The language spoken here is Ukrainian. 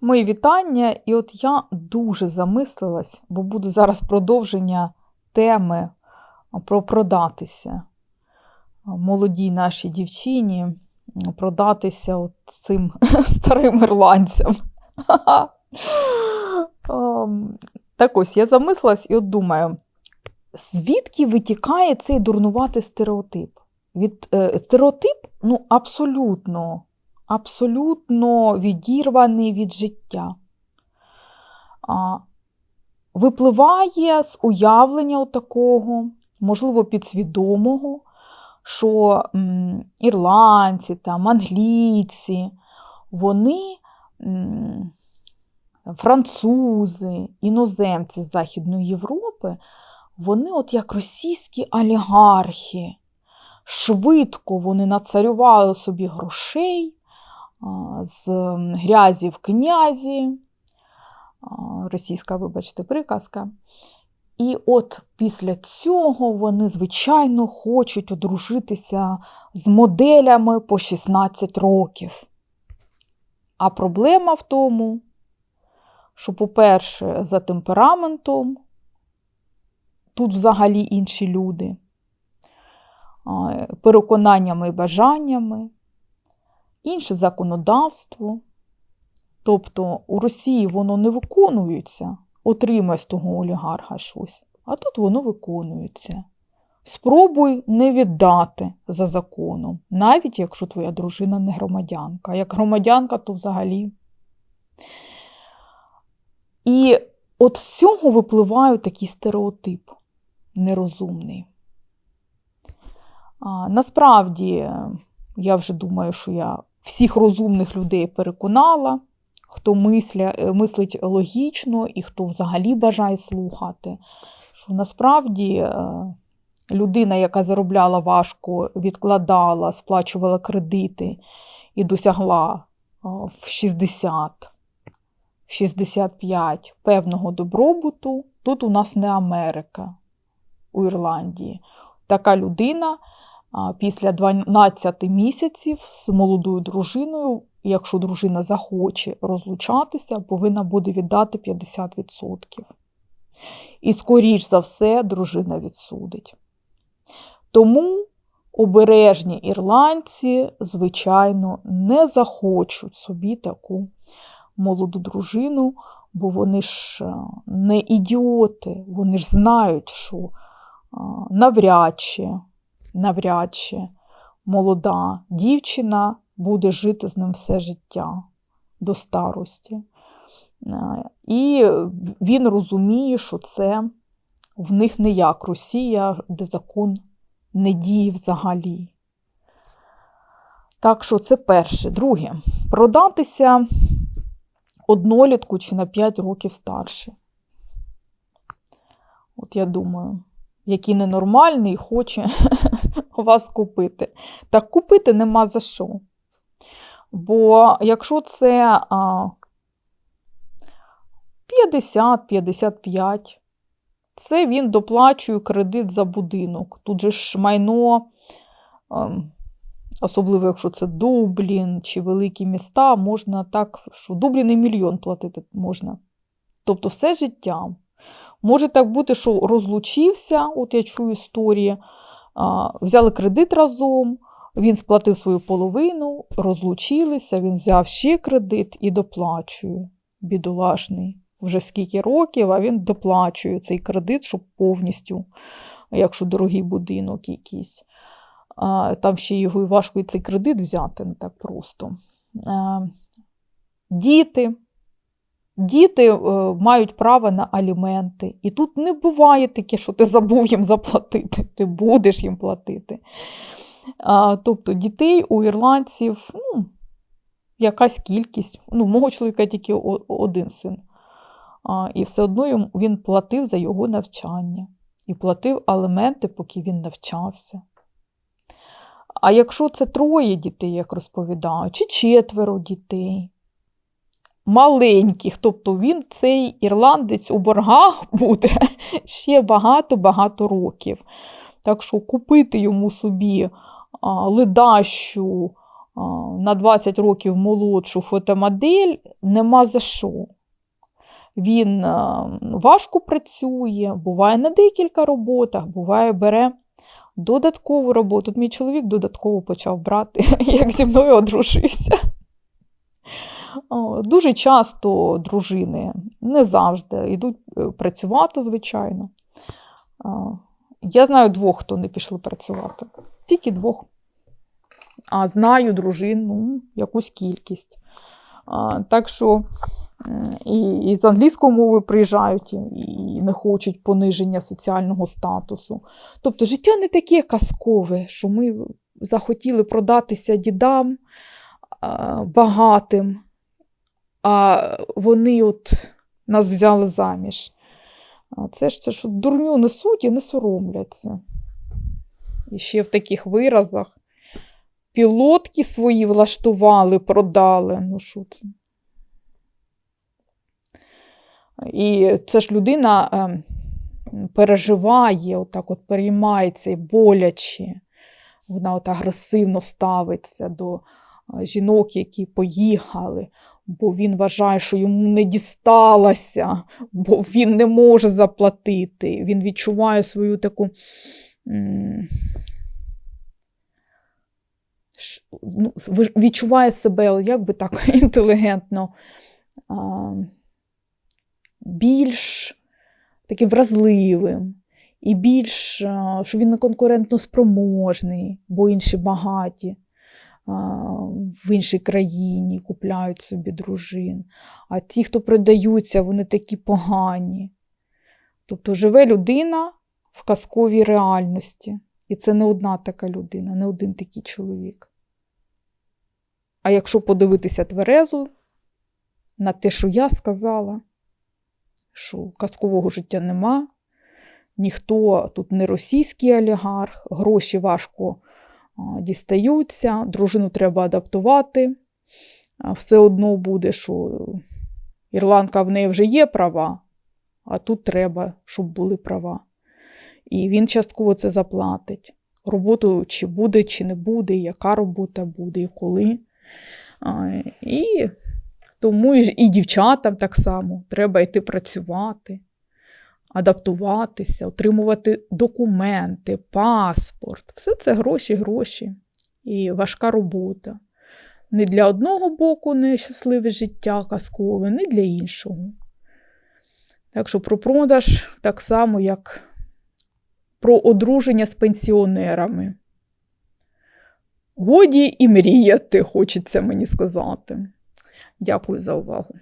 Мої вітання, і от я дуже замислилась, бо буде зараз продовження теми про продатися молодій нашій дівчині, продатися от цим старим ірландцям. Ем, Так ось я замислилась і от думаю, звідки витікає цей дурнуватий стереотип? Від, е, Стереотип ну, абсолютно абсолютно відірваний від життя. Випливає з уявлення такого, можливо, підсвідомого, що ірландці, там, англійці, вони французи, іноземці з Західної Європи, вони от як російські олігархи. Швидко вони нацарювали собі грошей, з грязі в князі, російська, вибачте, приказка. І от після цього вони, звичайно, хочуть одружитися з моделями по 16 років. А проблема в тому, що, по-перше, за темпераментом тут взагалі інші люди, переконаннями і бажаннями інше законодавство. Тобто у Росії воно не виконується, отримай з того олігарха щось, а тут воно виконується. Спробуй не віддати за законом, навіть якщо твоя дружина не громадянка. Як громадянка, то взагалі. І от з цього випливає такий стереотип нерозумний. А, Насправді, я вже думаю, що я всіх розумних людей переконала, хто мисля, е, мислить логічно і хто взагалі бажає слухати, що насправді е, людина, яка заробляла важко, відкладала, сплачувала кредити і досягла е, в 60, в 65 певного добробуту, тут у нас не Америка у Ірландії. Така людина після 12 місяців з молодою дружиною, якщо дружина захоче розлучатися, повинна буде віддати 50%. І, скоріш за все, дружина відсудить. Тому обережні ірландці, звичайно, не захочуть собі таку молоду дружину, бо вони ж не ідіоти, вони ж знають, що навряд чи навряд чи молода дівчина буде жити з ним все життя до старості. Е, і він розуміє, що це в них не як Росія, де закон не діє взагалі. Так що це перше. Друге, продатися однолітку чи на 5 років старше. От я думаю, який ненормальний хоче вас купити. Так купити нема за що. Бо якщо це 50-55, це він доплачує кредит за будинок. Тут же ж майно, особливо, якщо це Дублін чи великі міста, можна так, що Дублін і мільйон платити можна. Тобто все життя. Може так бути, що розлучився, от я чую історії, взяли кредит разом, він сплатив свою половину, розлучилися, він взяв ще кредит і доплачує. Бідолашний. Вже скільки років, а він доплачує цей кредит, щоб повністю, якщо дорогий будинок якийсь. Там ще його і важко і цей кредит взяти, не так просто. Діти. Діти е, мають право на аліменти. І тут не буває таке, що ти забув їм заплатити, ти будеш їм платити. А, Тобто дітей у ірландців ну, якась кількість. Ну, Мого чоловіка тільки один син. А, І все одно він платив за його навчання. І платив аліменти, поки він навчався. А якщо це троє дітей, як розповідаю, чи четверо дітей маленьких. Тобто він, цей ірландець у боргах буде ще багато-багато років. Так що купити йому собі ледащу на 20 років молодшу фотомодель, нема за що. Він важко працює, буває на декілька роботах, буває бере додаткову роботу. От мій чоловік додатково почав брати, як зі мною одружився. Дуже часто дружини не завжди йдуть е, працювати, звичайно. Я знаю двох, хто не пішли працювати. Тільки двох. А знаю дружин, ну, якусь кількість. Так що і, і з англійської мови приїжджають і, і не хочуть пониження соціального статусу. Тобто життя не таке казкове, що ми захотіли продатися дідам багатим, а вони от нас взяли заміж. Це ж це ж дурню несуть і не соромляться. І ще в таких виразах. Пілотки свої влаштували, продали. Ну, що це? І це ж людина е, переживає, отак от переймається і боляче. Вона от агресивно ставиться до жінок, які поїхали, бо він вважає, що йому не дісталося, бо він не може заплатити. Він відчуває свою таку. ну, відчуває себе, як би так інтелігентно, більш таким вразливим, і більш, що він не конкурентно спроможний, бо інші багаті в іншій країні купляють собі дружин. А ті, хто продаються, вони такі погані. Тобто живе людина в казковій реальності. І це не одна така людина, не один такий чоловік. А якщо подивитися тверезо на те, що я сказала, що казкового життя нема, ніхто тут не російський олігарх, гроші важко дістаються, дружину треба адаптувати. Все одно буде, що ірландка в неї вже є права, а тут треба, щоб були права. І він частково це заплатить. Роботу чи буде, чи не буде, яка робота буде, і коли. І тому і, дівчатам так само треба йти працювати, адаптуватися, отримувати документи, паспорт. Все це гроші, гроші і важка робота. Не для одного боку нещасливе життя казкове, не для іншого. Так що про продаж так само, як про одруження з пенсіонерами. Годі і мріяти, хочеться мені сказати. Дякую за увагу.